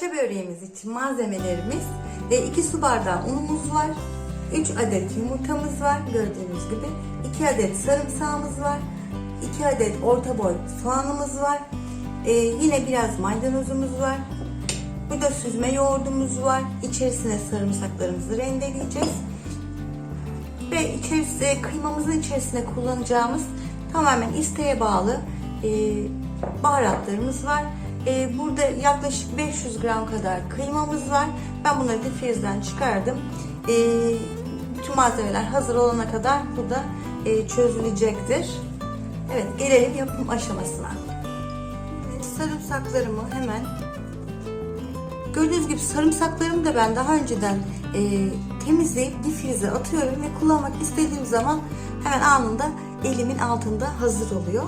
Paşa böreğimiz için malzemelerimiz 2 su bardağı unumuz var. 3 adet yumurtamız var gördüğünüz gibi. 2 adet sarımsağımız var. 2 adet orta boy soğanımız var. E, yine biraz maydanozumuz var. Burada süzme yoğurdumuz var. İçerisine sarımsaklarımızı rendeleyeceğiz. Ve içerisine kıymamızın içerisine kullanacağımız tamamen isteğe bağlı e, baharatlarımız var. E, burada yaklaşık 500 gram kadar kıymamız var. Ben bunları difrizden çıkardım. E, bütün malzemeler hazır olana kadar burada e, çözülecektir. Evet gelelim yapım aşamasına. Sarımsaklarımı hemen Gördüğünüz gibi sarımsaklarımı da ben daha önceden e, temizleyip difrize atıyorum ve kullanmak istediğim zaman hemen anında elimin altında hazır oluyor.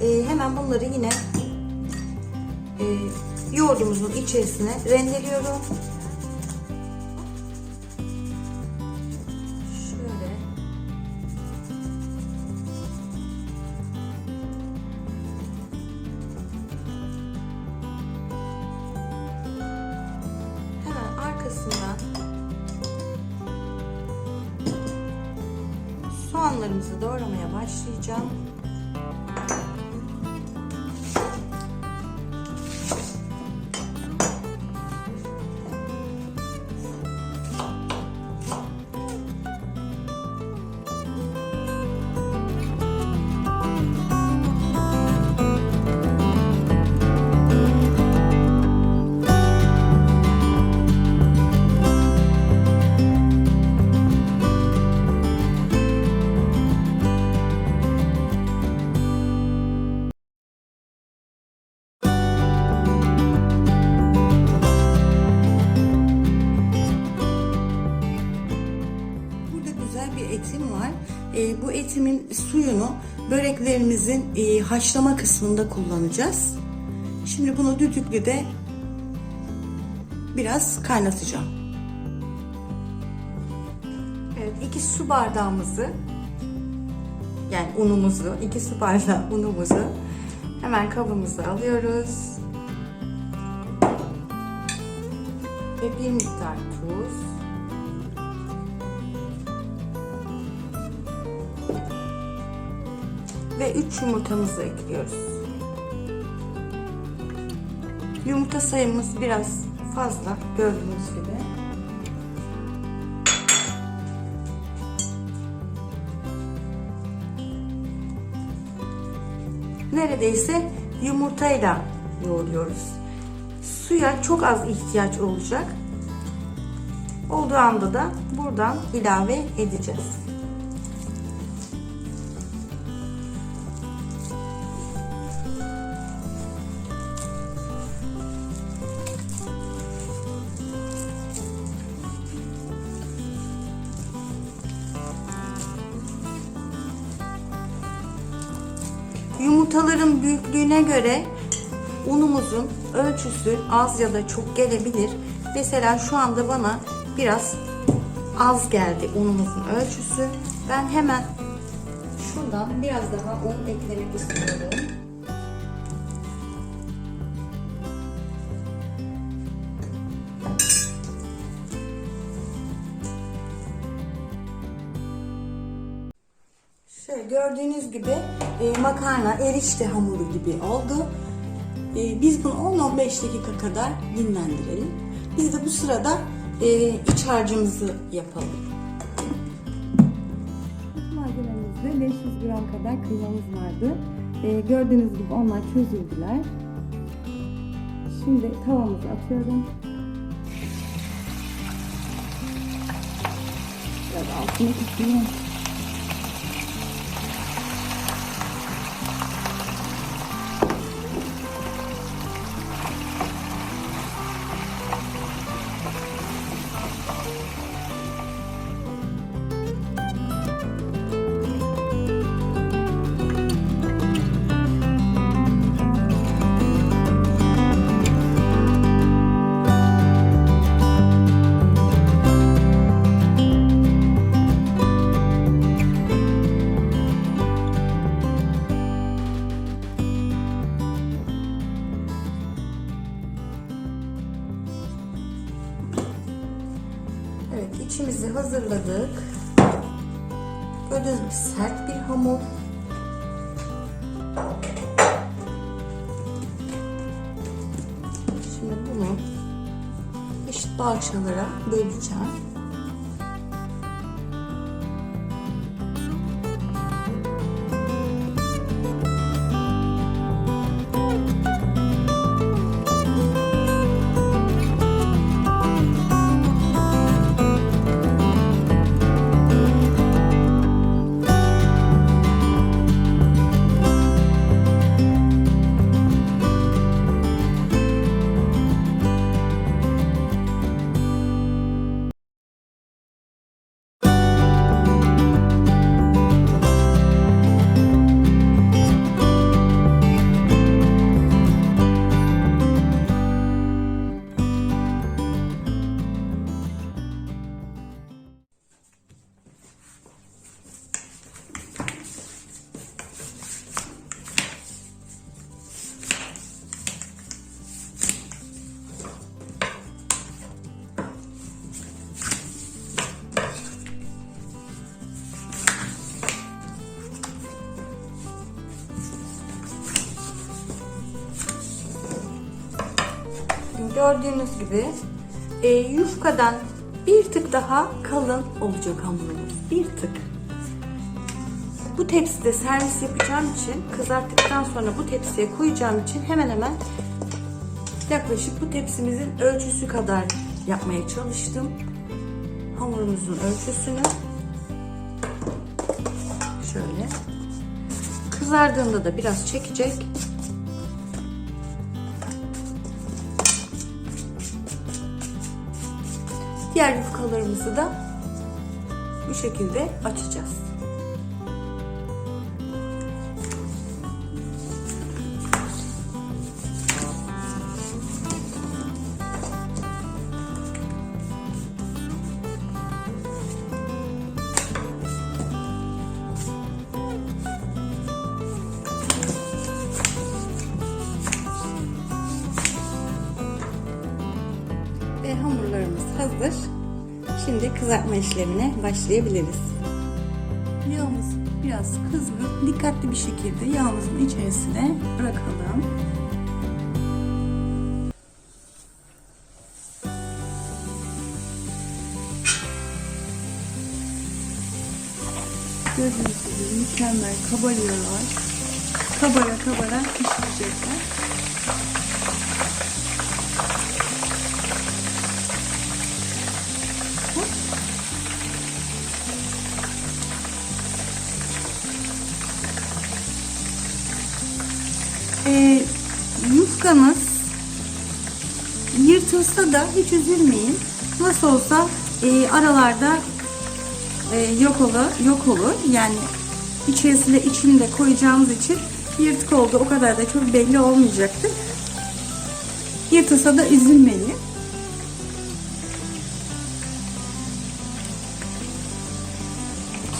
E, hemen bunları yine yoğurdumuzun içerisine rendeliyorum. Hemen arkasından soğanlarımızı doğramaya başlayacağım. Böreklerimizin e, haşlama kısmında kullanacağız. Şimdi bunu düdüklüde biraz kaynatacağım. Evet, iki su bardağımızı yani unumuzu, iki su bardağı unumuzu hemen kabımıza alıyoruz. Ve bir miktar tuz. Ve 3 yumurtamızı ekliyoruz. Yumurta sayımız biraz fazla gördüğünüz gibi. Neredeyse yumurtayla yoğuruyoruz. Suya çok az ihtiyaç olacak. Olduğu anda da buradan ilave edeceğiz. Yumurtaların büyüklüğüne göre unumuzun ölçüsü az ya da çok gelebilir. Mesela şu anda bana biraz az geldi unumuzun ölçüsü. Ben hemen şuradan biraz daha un eklemek istiyorum. Şöyle gördüğünüz gibi e, makarna erişte hamuru gibi oldu. E, biz bunu 10-15 dakika kadar dinlendirelim. Biz de bu sırada e, iç harcımızı yapalım. Malzememizde 500 gram kadar kıymamız vardı. Ee, gördüğünüz gibi onlar çözüldüler. Şimdi tavamızı atıyorum. Biraz altını kısıyorum. İçimizi hazırladık. Gördüğünüz gibi sert bir hamur. Şimdi bunu eşit parçalara böleceğim. Gördüğünüz gibi e, yufkadan bir tık daha kalın olacak hamurumuz. Bir tık. Bu tepside servis yapacağım için kızarttıktan sonra bu tepsiye koyacağım için hemen hemen yaklaşık bu tepsimizin ölçüsü kadar yapmaya çalıştım. Hamurumuzun ölçüsünü. Şöyle. Kızardığında da biraz çekecek. Diğer yufkalarımızı da bu şekilde açacağız. Kızartma işlemine başlayabiliriz. Yağımız biraz kızgın. Dikkatli bir şekilde yağımızın içerisine bırakalım. Gördüğünüz gibi mükemmel kabarıyorlar. Kabara kabara pişirecekler. Yufkamız yırtılsa da hiç üzülmeyin. Nasıl olsa e, aralarda e, yok olur, yok olur. Yani içerisine içinde koyacağımız için yırtık oldu. O kadar da çok belli olmayacaktır. Yırtılsa da üzülmeyin.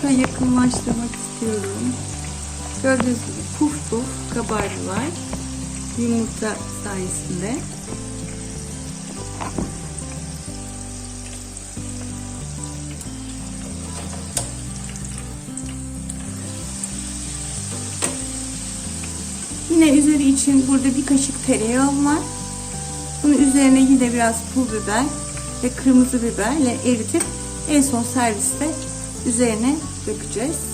Şöyle yakınlaştırmak istiyorum. Gördüğünüz gibi puf puf kabardılar. Yumurta sayesinde. Yine üzeri için burada bir kaşık tereyağı var. Bunun üzerine yine biraz pul biber ve kırmızı biberle eritip en son serviste üzerine dökeceğiz.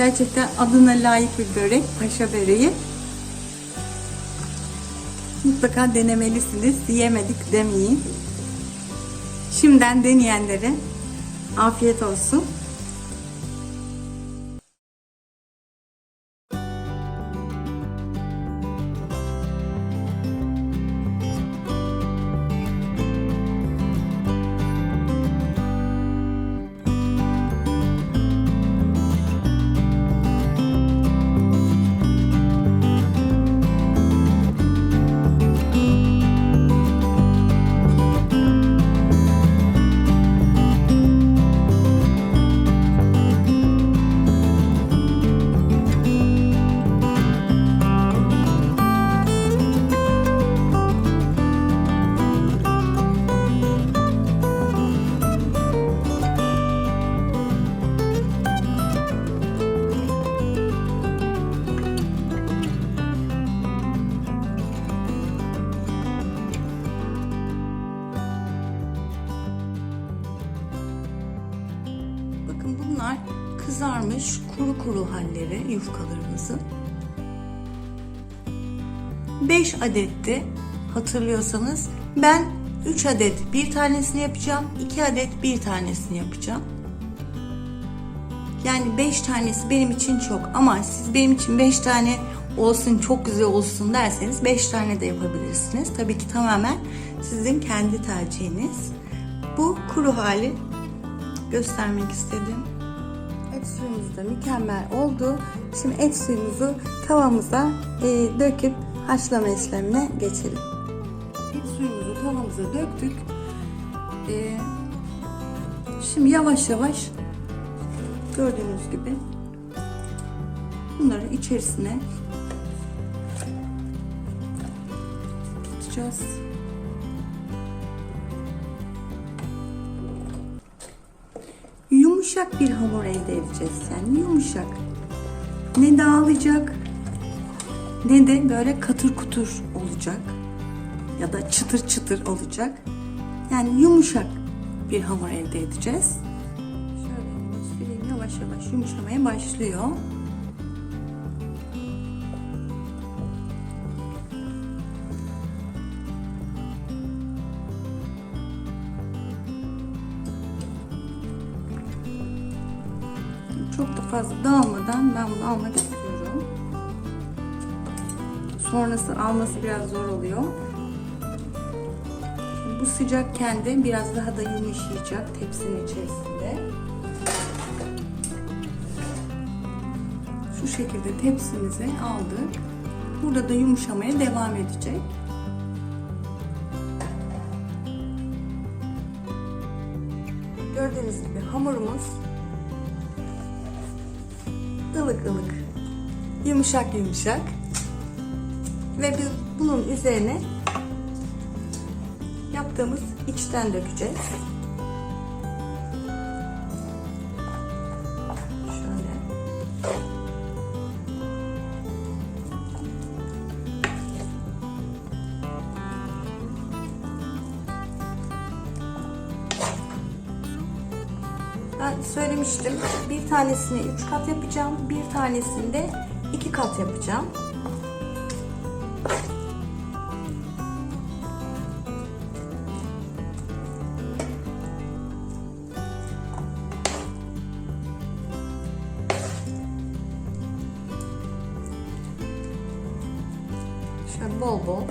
Gerçekten adına layık bir börek, paşa böreği. Mutlaka denemelisiniz. Yemedik demeyin. Şimdiden deneyenlere afiyet olsun. Kızarmış kuru kuru halleri yufkalarımızın. 5 adetti hatırlıyorsanız. Ben 3 adet bir tanesini yapacağım. 2 adet bir tanesini yapacağım. Yani 5 tanesi benim için çok ama siz benim için 5 tane olsun çok güzel olsun derseniz 5 tane de yapabilirsiniz. Tabii ki tamamen sizin kendi tercihiniz. Bu kuru hali göstermek istedim. Et suyumuz da mükemmel oldu. Şimdi et suyumuzu tavamıza e, döküp haşlama işlemine geçelim. Et suyumuzu tavamıza döktük. E, şimdi yavaş yavaş gördüğünüz gibi bunları içerisine tutacağız. Yumuşak bir hamur elde edeceğiz yani yumuşak. Ne dağılacak ne de böyle katır kutur olacak ya da çıtır çıtır olacak. Yani yumuşak bir hamur elde edeceğiz. Şöyle göstereyim yavaş yavaş yumuşamaya başlıyor. Fazla dağılmadan ben bunu almak istiyorum. Sonrası alması biraz zor oluyor. Bu sıcakken de biraz daha da yumuşayacak tepsinin içerisinde. Şu şekilde tepsimizi aldık. Burada da yumuşamaya devam edecek. Ilık ılık, yumuşak yumuşak ve biz bunun üzerine yaptığımız içten dökeceğiz. Söylemiştim. Bir tanesini 3 kat yapacağım. Bir tanesini de 2 kat yapacağım. Şöyle bol bol.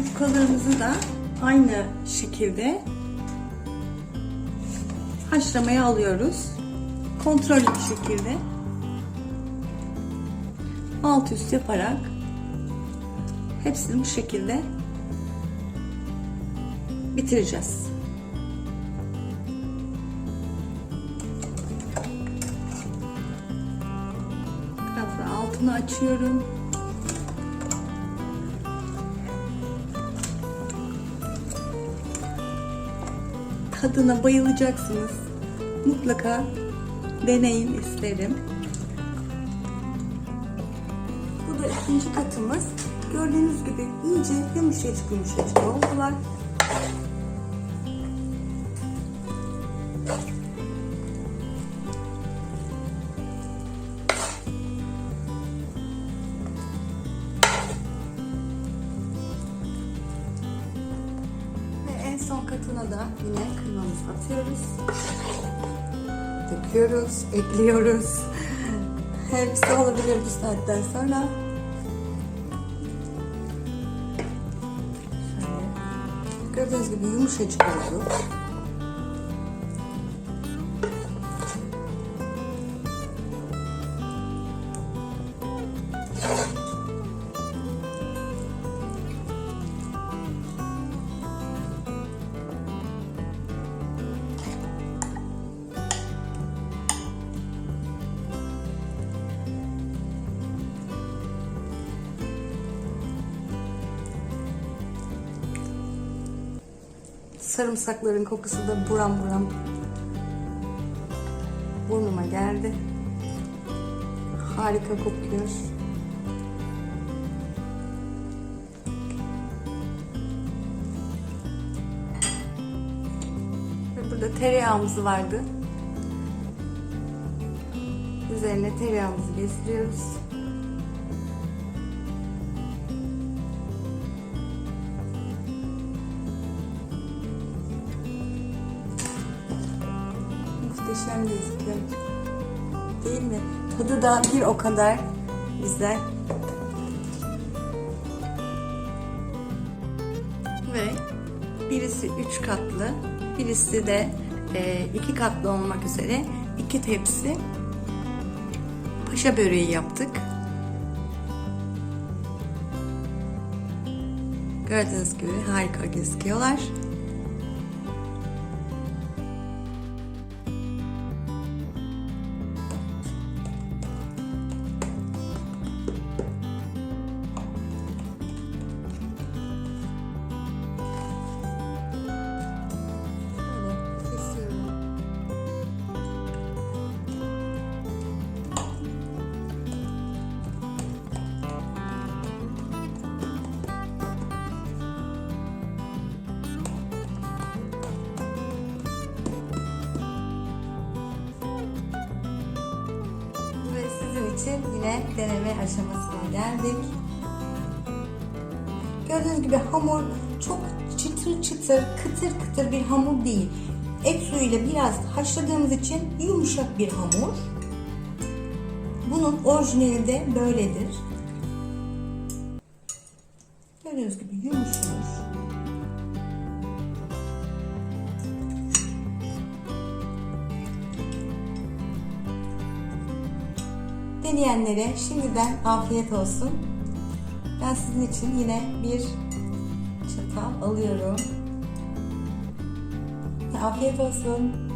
Yufkalarımızı da aynı şekilde haşlamaya alıyoruz. Kontrollü bir şekilde alt üst yaparak hepsini bu şekilde bitireceğiz. Biraz da altını açıyorum. Tadına bayılacaksınız. Mutlaka deneyin isterim. Bu da ikinci katımız. Gördüğünüz gibi iyice yumuşacık yumuşacık oldular. Yine kıymamızı atıyoruz. Döküyoruz, ekliyoruz. Hepsi olabilir bu saatten sonra. Şöyle. Gördüğünüz gibi yumuşacık oldu. Sarımsakların kokusu da buram buram burnuma geldi. Harika kokuyor. Ve burada tereyağımız vardı. Üzerine tereyağımızı gezdiriyoruz. Muhteşem gözüküyor. Değil mi? Tadı da bir o kadar güzel. Ve birisi üç katlı, birisi de e, iki katlı olmak üzere iki tepsi paşa böreği yaptık. Gördüğünüz gibi harika gözüküyorlar. Yine deneme aşamasına geldik. Gördüğünüz gibi hamur çok çıtır çıtır, kıtır kıtır bir hamur değil. Et suyuyla biraz haşladığımız için yumuşak bir hamur. Bunun orijinali de böyledir. Gördüğünüz gibi yumuşamış. Deneyenlere şimdiden afiyet olsun. Ben sizin için yine bir çatal alıyorum. Afiyet olsun.